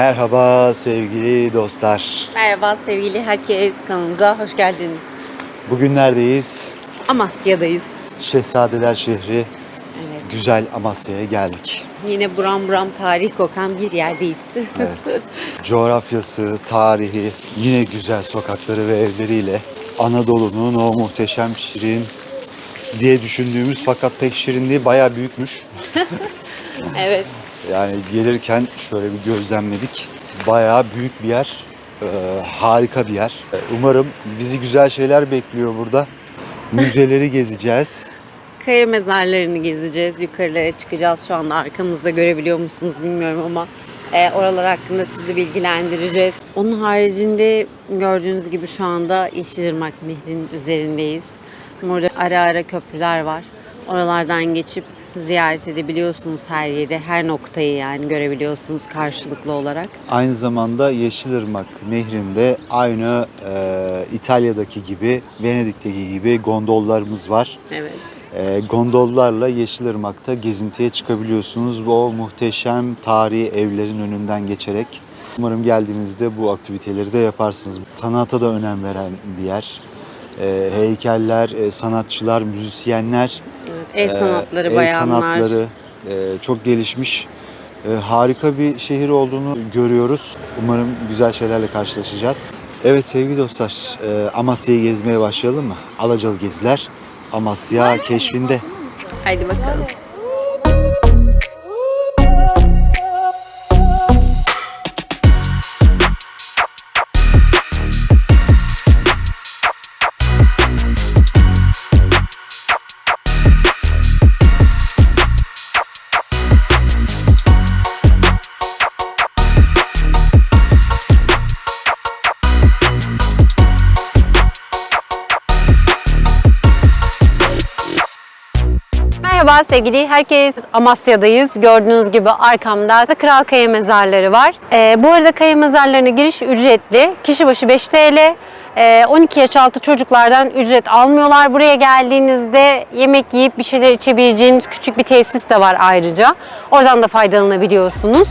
Merhaba sevgili dostlar. Merhaba sevgili herkes kanalımıza hoş geldiniz. Bugün neredeyiz? Amasya'dayız. Şehzadeler şehri Evet. güzel Amasya'ya geldik. Yine buram buram tarih kokan bir yerdeyiz. Evet. Coğrafyası, tarihi, yine güzel sokakları ve evleriyle Anadolu'nun o muhteşem şirin diye düşündüğümüz fakat pek şirin değil bayağı büyükmüş. evet. Yani gelirken şöyle bir gözlemledik. Bayağı büyük bir yer. Ee, harika bir yer. Ee, Umarım bizi güzel şeyler bekliyor burada. Müzeleri gezeceğiz. Kaya mezarlarını gezeceğiz. Yukarılara çıkacağız. Şu anda arkamızda görebiliyor musunuz bilmiyorum ama e, oralar hakkında sizi bilgilendireceğiz. Onun haricinde gördüğünüz gibi şu anda Yeşilırmak Nehri'nin üzerindeyiz. Burada ara ara köprüler var. Oralardan geçip ziyaret edebiliyorsunuz her yeri, her noktayı yani görebiliyorsunuz karşılıklı olarak. Aynı zamanda Yeşilırmak Nehri'nde aynı e, İtalya'daki gibi, Venedik'teki gibi gondollarımız var. Evet. E, gondollarla Yeşilırmak'ta gezintiye çıkabiliyorsunuz. Bu o muhteşem tarihi evlerin önünden geçerek. Umarım geldiğinizde bu aktiviteleri de yaparsınız. Sanata da önem veren bir yer. E, heykeller, e, sanatçılar, müzisyenler, El sanatları, e, el sanatları e, çok gelişmiş. E, harika bir şehir olduğunu görüyoruz. Umarım güzel şeylerle karşılaşacağız. Evet sevgili dostlar, e, Amasya'yı gezmeye başlayalım mı? Alacalı geziler Amasya keşfinde. Haydi bakalım. Merhaba sevgili herkes Amasya'dayız. Gördüğünüz gibi arkamda da Kral Kaya Mezarları var. Ee, bu arada kaya mezarlarına giriş ücretli. Kişi başı 5 TL. Ee, 12 yaş altı çocuklardan ücret almıyorlar. Buraya geldiğinizde yemek yiyip bir şeyler içebileceğiniz küçük bir tesis de var ayrıca. Oradan da faydalanabiliyorsunuz.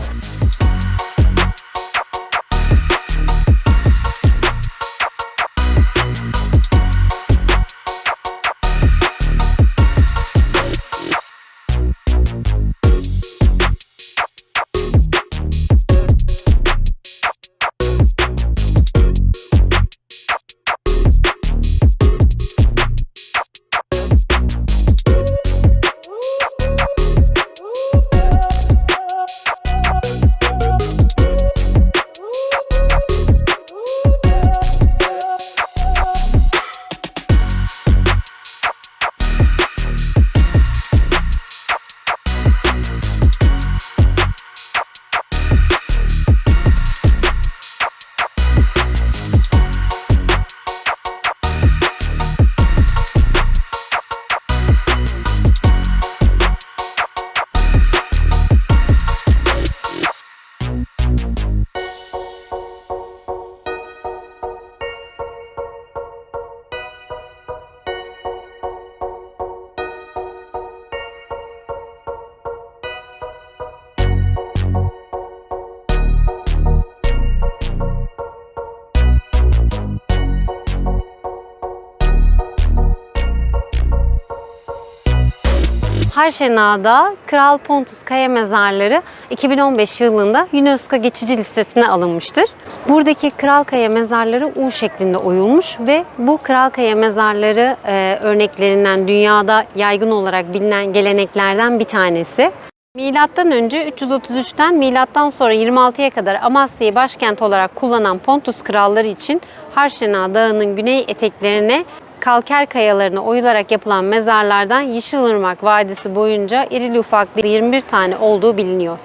Harşena'da Kral Pontus Kaya Mezarları 2015 yılında UNESCO geçici listesine alınmıştır. Buradaki Kral Kaya Mezarları U şeklinde oyulmuş ve bu Kral Kaya Mezarları e, örneklerinden dünyada yaygın olarak bilinen geleneklerden bir tanesi. Milattan önce 333'ten milattan sonra 26'ya kadar Amasya'yı başkent olarak kullanan Pontus kralları için Harşena Dağı'nın güney eteklerine kalker kayalarına oyularak yapılan mezarlardan Yeşilırmak Vadisi boyunca irili ufaklı 21 tane olduğu biliniyor.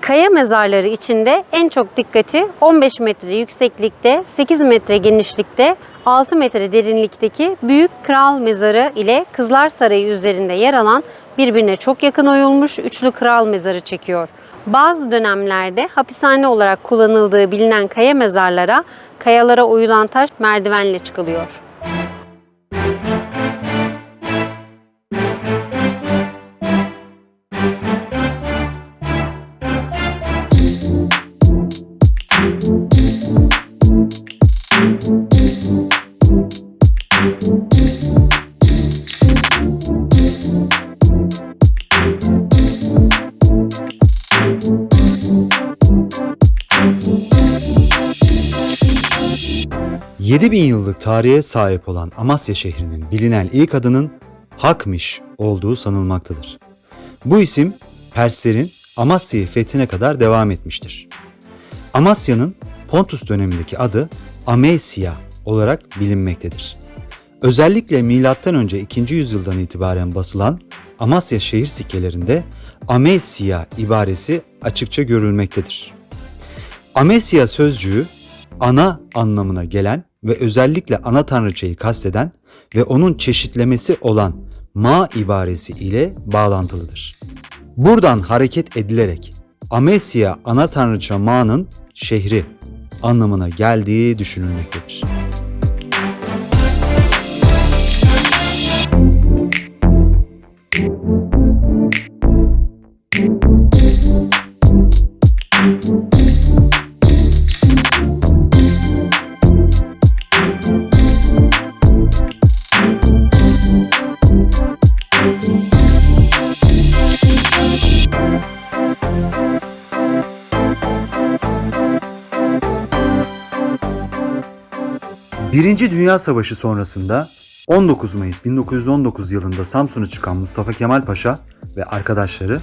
Kaya mezarları içinde en çok dikkati 15 metre yükseklikte, 8 metre genişlikte, 6 metre derinlikteki Büyük Kral Mezarı ile Kızlar Sarayı üzerinde yer alan birbirine çok yakın oyulmuş üçlü kral mezarı çekiyor. Bazı dönemlerde hapishane olarak kullanıldığı bilinen kaya mezarlara kayalara oyulan taş merdivenle çıkılıyor. 7000 yıllık tarihe sahip olan Amasya şehrinin bilinen ilk adının Hakmiş olduğu sanılmaktadır. Bu isim Perslerin Amasya'yı fethine kadar devam etmiştir. Amasya'nın Pontus dönemindeki adı Amesya olarak bilinmektedir. Özellikle M.Ö. 2. yüzyıldan itibaren basılan Amasya şehir sikkelerinde Amesya ibaresi açıkça görülmektedir. Amesya sözcüğü ana anlamına gelen ve özellikle ana tanrıçayı kasteden ve onun çeşitlemesi olan ma ibaresi ile bağlantılıdır. Buradan hareket edilerek Amesya ana tanrıça Ma'nın şehri anlamına geldiği düşünülmektedir. Birinci Dünya Savaşı sonrasında 19 Mayıs 1919 yılında Samsun'a çıkan Mustafa Kemal Paşa ve arkadaşları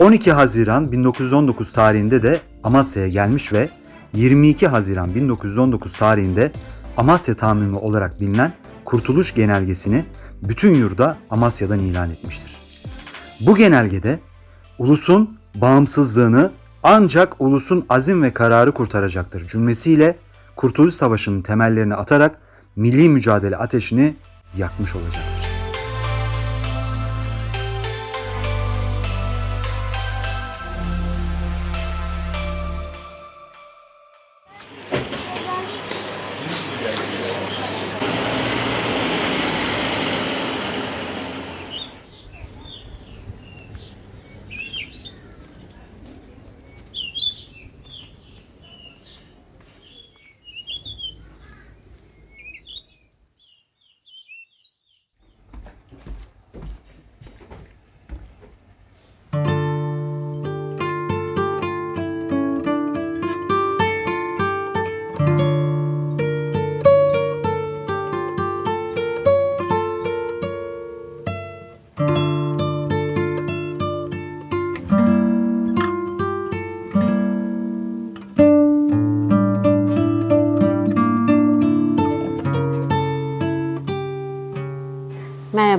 12 Haziran 1919 tarihinde de Amasya'ya gelmiş ve 22 Haziran 1919 tarihinde Amasya Tamimi olarak bilinen Kurtuluş Genelgesini bütün yurda Amasya'dan ilan etmiştir. Bu genelgede ulusun bağımsızlığını ancak ulusun azim ve kararı kurtaracaktır cümlesiyle Kurtuluş Savaşı'nın temellerini atarak milli mücadele ateşini yakmış olacaktır.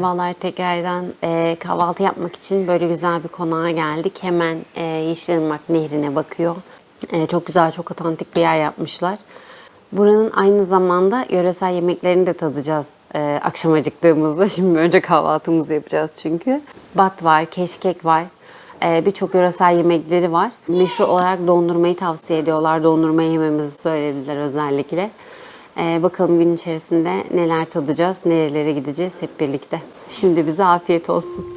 Merhabalar tekrardan Ee, kahvaltı yapmak için böyle güzel bir konağa geldik. Hemen e, Yeşilırmak Nehri'ne bakıyor. Ee, çok güzel, çok otantik bir yer yapmışlar. Buranın aynı zamanda yöresel yemeklerini de tadacağız e, akşam acıktığımızda. Şimdi önce kahvaltımızı yapacağız çünkü. Bat var, keşkek var. Ee, Birçok yöresel yemekleri var. Meşhur olarak dondurmayı tavsiye ediyorlar. Dondurma yememizi söylediler özellikle. Ee, bakalım gün içerisinde neler tadacağız, nerelere gideceğiz hep birlikte. Şimdi bize afiyet olsun.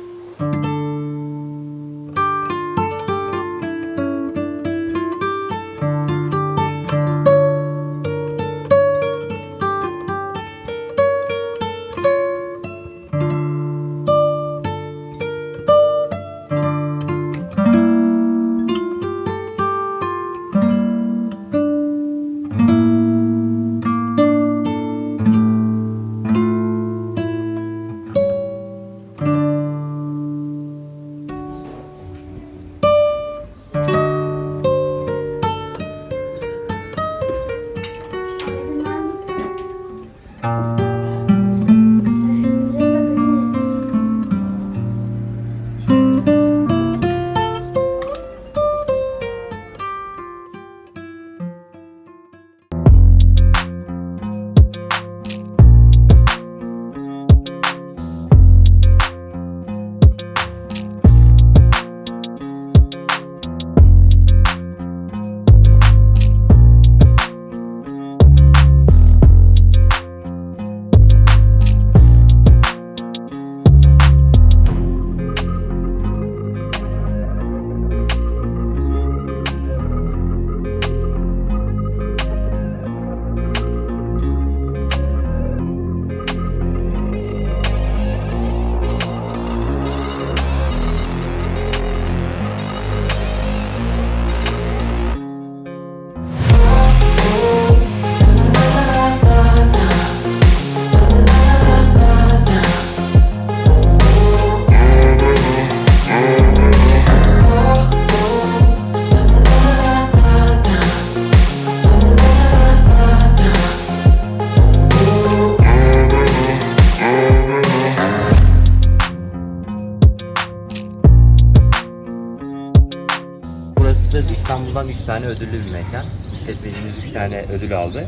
3 tane ödüllü bir mekan. İşletmecimiz 3 tane ödül aldı.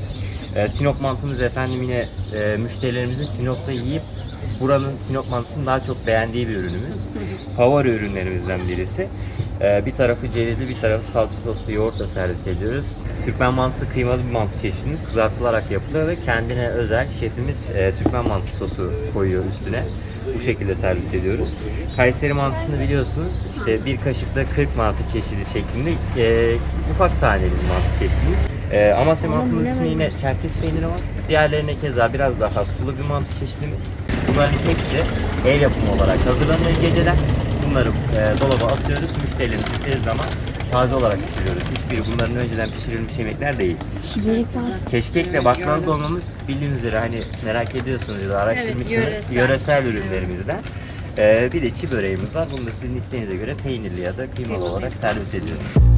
Ee, Sinop mantımız efendim yine e, müşterilerimizin Sinop'ta yiyip buranın Sinop mantısını daha çok beğendiği bir ürünümüz. Favori ürünlerimizden birisi. Ee, bir tarafı cevizli, bir tarafı salça soslu yoğurtla servis ediyoruz. Türkmen mantısı kıymalı bir mantı çeşidimiz. Kızartılarak yapılıyor ve kendine özel şefimiz e, Türkmen mantısı sosu koyuyor üstüne. Bu şekilde servis ediyoruz. Kayseri mantısını biliyorsunuz. İşte bir kaşıkta 40 mantı çeşidi şeklinde e, ufak taneli mantı çeşidimiz. E, Amasya mantımız için yine çerkez peyniri var. Diğerlerine keza biraz daha sulu bir mantı çeşidimiz. Bunların hepsi el yapımı olarak hazırlanıyor geceler. Bunları e, dolaba atıyoruz. Müşterilerimiz istediği zaman taze olarak pişiriyoruz. Hiçbiri bunların önceden pişirilmiş yemekler değil. Keşkekle baklava dolmamız bildiğiniz üzere hani merak ediyorsunuz ya da araştırmışsınız. yöresel. yöresel ürünlerimizden. Ee, bir de çi böreğimiz var. Bunu da sizin isteğinize göre peynirli ya da kıymalı olarak servis ediyoruz.